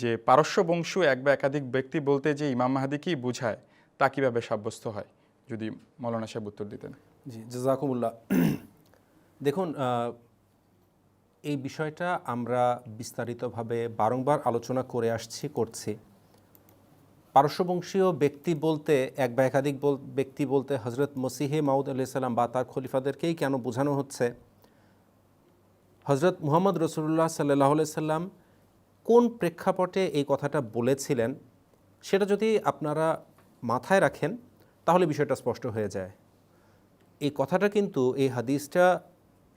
যে পারস্য বংশীয় এক বা একাধিক ব্যক্তি বলতে যে ইমাম মাহাদিকেই বোঝায়, তা কীভাবে সাব্যস্ত হয়? যদি মৌলানা সাহেব উত্তর দিতেন। জি, জাজাকুমুল্লাহ। দেখুন এই বিষয়টা আমরা বিস্তারিতভাবে বারংবার আলোচনা করে আসছি, করছি। পারস্যবংশীয় ব্যক্তি বলতে, এক বা একাধিক ব্যক্তি বলতে হজরত মসিহে মাউদ আলাইসাল্লাম বা তার খলিফাদেরকেই কেন বোঝানো হচ্ছে? হজরত মুহাম্মদ রসুল্লাহ সাল্লাহ সাল্লাম কোন প্রেক্ষাপটে এই কথাটা বলেছিলেন সেটা যদি আপনারা মাথায় রাখেন, তাহলে বিষয়টা স্পষ্ট হয়ে যায়। এই কথাটা কিন্তু, এই হাদিসটা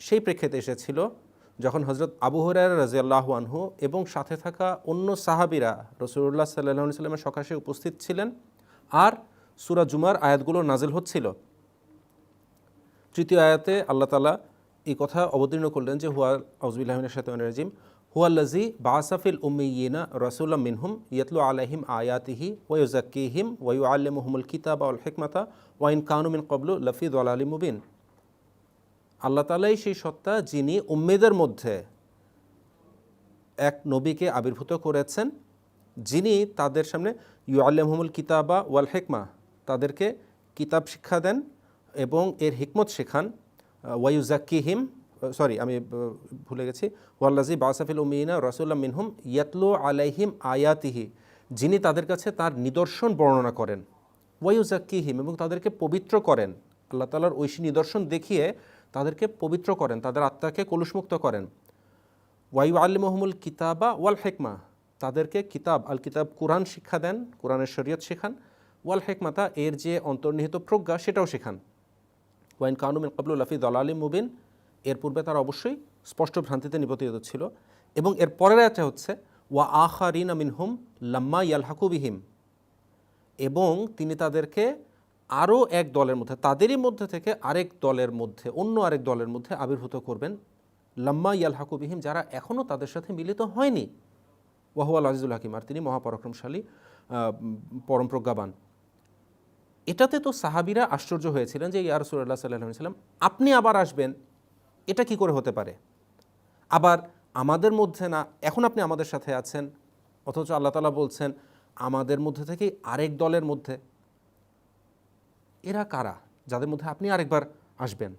সেই প্রেক্ষিতে এসেছিল যখন হজরত আবু হরার রাজিয়াল্লাহ আনহু এবং সাথে থাকা অন্য সাহাবিরা রসুল্লাহ সাল্লাহ সাল্লামের সকাশে উপস্থিত ছিলেন আর সুরা জুমার আয়াতগুলো নাজিল হচ্ছিল। তৃতীয় আয়াতে আল্লাহ তালা এই কথা অবতীর্ণ করলেন যে, হুয়া আউজবিল্লাহিনের সাথে রাজিম হুয়াল্লাজি বাসাফিল উম্মিয়িনা রসুল্লাহ মিনহুম ইয়তলু আলাহিম আয়াতিহি ওয়ুজাক্কিহিম ওয়ু আল্লামুহমুল কিতাব আল হেকমাতা ওয়াইন কানুমিন কবলু লফিদ আলী মুবিন। আল্লাহ তালাই সেই সত্তা যিনি উম্মেদের মধ্যে এক নবীকে আবির্ভূত করেছেন, যিনি তাদের সামনে ইউ আল্লামহুমুল কিতাবা ওয়াল হেকমা তাদেরকে কিতাব শিক্ষা দেন এবং এর হিকমত শেখান ওয়াইউজাক্কিহিম সরি, আমি ভুলে গেছি। ওয়াল্লাজি বাসাফিল উমিনা রসুল্লাহ মিনহুম ইয়াতলু আলাইহিম আয়াতিহি। যিনি তাদের কাছে তার নিদর্শন বর্ণনা করেন। ওয়াইউজাক্কিহিম এবং তাদেরকে পবিত্র করেন। আল্লাহ তালার ঐশী নিদর্শন দেখিয়ে তাদেরকে পবিত্র করেন, তাদের আত্মাকে কলুষমুক্ত করেন। ওয়াইউ আল্লিমহমুল কিতাবা ওয়াল হেকমা, তাদেরকে কিতাব, আল কিতাব কোরআন শিক্ষা দেন, কোরআনের শরীয়ত শেখান। ওয়াল হেকমাতা, এর যে অন্তর্নিহিত প্রজ্ঞা, সেটাও শেখান। ওয়াইন কানুমিন কাবলুল লাফিদ আলী মুবিন এর পূর্বে তারা অবশ্যই স্পষ্ট ভ্রান্তিতে নিপতিত ছিল এবং এর পরের একটা হচ্ছে, ওয়া আখারিন মিনহুম লাম্মা ইয়ালহাকুবিহিম এবং তিনি তাদেরকে আরও এক দলের মধ্যে, তাদেরই মধ্যে থেকে আরেক দলের মধ্যে, অন্য আরেক দলের মধ্যে আবির্ভূত করবেন লাম্মা ইয়াল হাকুবিহিম যারা এখনও তাদের সাথে মিলিত হয়নি। ওয়াহুয়াল আজিজুল হাকিম, আর তিনি মহাপরাক্রমশালী পরম প্রজ্ঞাবান। এটাতে তো সাহাবিরা আশ্চর্য হয়েছিলেন যে, ইয়া রসুল্লাহ সাল্লাহ সাল্লাম আপনি আবার আসবেন এটা কি করে হতে পারে? আবার আমাদের মধ্যে না, এখন আপনি আমাদের সাথে আছেন, অথচ আল্লাহ তালা বলছেন, আমাদের মধ্যে থেকেই আরেক দলের মধ্যে। এরা কারা? যাদের মধ্যে আপনি আরেকবার আসবেন।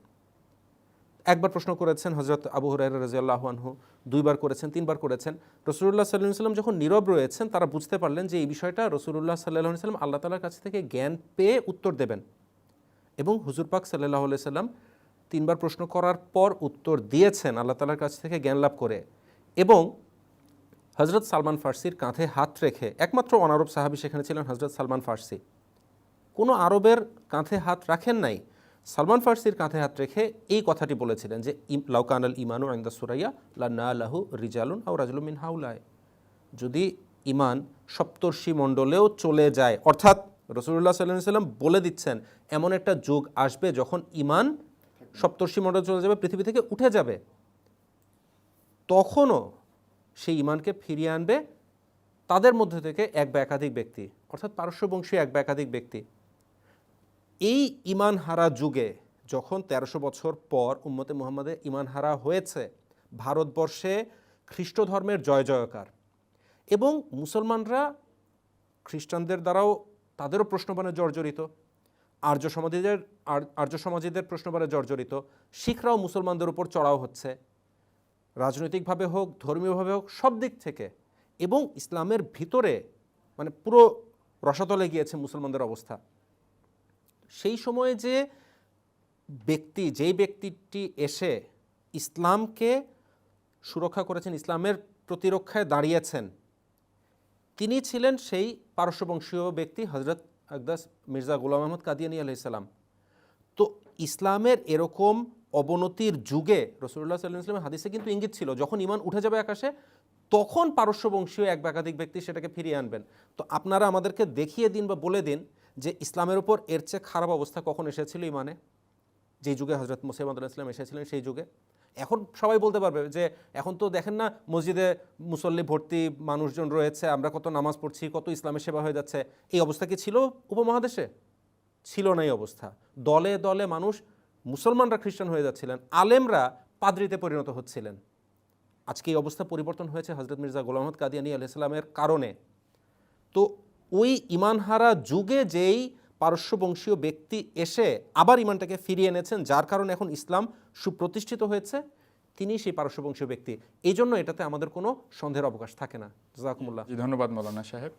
একবার প্রশ্ন করেছেন হজরত আবু হরাই রাজিয়াল্লাহ আনহু, দুইবার করেছেন, তিনবার করেছেন। রসুল্লাহ সাল্লাহ সাল্লাম যখন নীরব রয়েছেন, তারা বুঝতে পারলেন যে এই বিষয়টা রসুল্লাহ সাল্লাহ সাল্লাম আল্লাহ তালার কাছ থেকে জ্ঞান পেয়ে উত্তর দেবেন। এবং হুজুর পাক সাল্লাহ সাল্লাম তিনবার প্রশ্ন করার পর উত্তর দিয়েছেন আল্লাহ তালার কাছ থেকে জ্ঞান লাভ করে এবং হজরত সালমান ফার্সির কাঁধে হাত রেখে একমাত্র অনারব সাহাবি সেখানে ছিলেন হজরত সালমান ফার্সি। কোনো আরবের কাঁধে হাত রাখেন নাই। সালমান ফার্সির কাঁধে হাত রেখে এই কথাটি বলেছিলেন যে লাউকান আল ইমানু আইন্দা সুরাইয়া লান্না আল্লাহু রিজালুন আউ রাজুলুম মিন হাউলায় যদি ইমান সপ্তর্ষি মণ্ডলেও চলে যায়, অর্থাৎ রসুল্লাহ সাল্লাহ সাল্লাম বলে দিচ্ছেন, এমন একটা যুগ আসবে যখন ইমান সপ্তর্ষি মণ্ডল চলে যাবে, পৃথিবী থেকে উঠে যাবে। তখনও সেই ইমানকে ফিরিয়ে আনবে তাদের মধ্যে থেকে এক বা একাধিক ব্যক্তি, অর্থাৎ পারস্যবংশী এক বা একাধিক ব্যক্তি। এই ইমান হারা যুগে যখন তেরোশো বছর পর উম্মতে মুহাম্মাদের ইমান হারা হয়েছে, ভারতবর্ষে খ্রিস্ট ধর্মের জয় জয়কার এবং মুসলমানরা খ্রিস্টানদের দ্বারাও তাদেরও প্রশ্নবানে জর্জরিত। আর্য সমাজীদের আর- আর্য সমাজীদের প্রশ্নবানে জর্জরিত। শিখরাও মুসলমানদের উপর চড়াও হচ্ছে। রাজনৈতিকভাবে হোক, ধর্মীয়ভাবে হোক, সব দিক থেকে। এবং ইসলামের ভিতরে মানে পুরো রসাতলে গিয়েছে মুসলমানদের অবস্থা। সেই সময়ে যে ব্যক্তি, যেই ব্যক্তিটি এসে ইসলামকে সুরক্ষা করেছেন, ইসলামের প্রতিরক্ষায় দাঁড়িয়েছেন, তিনি ছিলেন সেই পারস্যবংশীয় ব্যক্তি হজরত আকদাস মির্জা গোলাম আহমদ কাদিয়ানি আলাইসাল্লাম তো ইসলামের এরকম অবনতির যুগে রসুল্লাহ সাল্লাহ ইসলামের হাদিসে কিন্তু ইঙ্গিত ছিল, যখন ইমান উঠে যাবে আকাশে, তখন পারস্যবংশীয় এক একাধিক ব্যক্তি সেটাকে ফিরিয়ে আনবেন। তো আপনারা আমাদেরকে দেখিয়ে দিন বা বলে দিন যে ইসলামের উপর এর চেয়ে খারাপ অবস্থা কখন এসেছিল ইমানে যেই যুগে হজরত মুসিমদ ইসলাম এসেছিলেন সেই যুগে। এখন সবাই বলতে পারবে যে এখন তো দেখেন না, মসজিদে মুসল্লি ভর্তি মানুষজন রয়েছে, আমরা কত নামাজ পড়ছি, কত ইসলামের সেবা হয়ে যাচ্ছে। এই অবস্থা কি ছিল উপমহাদেশে? ছিল না এই অবস্থা। দলে দলে মানুষ মুসলমানরা খ্রিস্টান হয়ে যাচ্ছিলেন, আলেমরা পাদ্রিতে পরিণত হচ্ছিলেন। আজকে এই অবস্থা পরিবর্তন হয়েছে হজরত মির্জা গোলাম কাদিয়ানি আলাইসালামের কারণে। তো ওই ইমানহারা যুগে যেই পারস্যবংশীয় ব্যক্তি এসে আবার ইমানটাকে ফিরিয়ে এনেছেন, যার কারণে এখন ইসলাম সুপ্রতিষ্ঠিত হয়েছে। তিনি সেই পারস্যবংশীয় ব্যক্তি। এই জন্য এটাতে আমাদের কোনো সন্দেহের অবকাশ থাকে না। জাকুমুল্লাহ ধন্যবাদ মৌলানা সাহেব।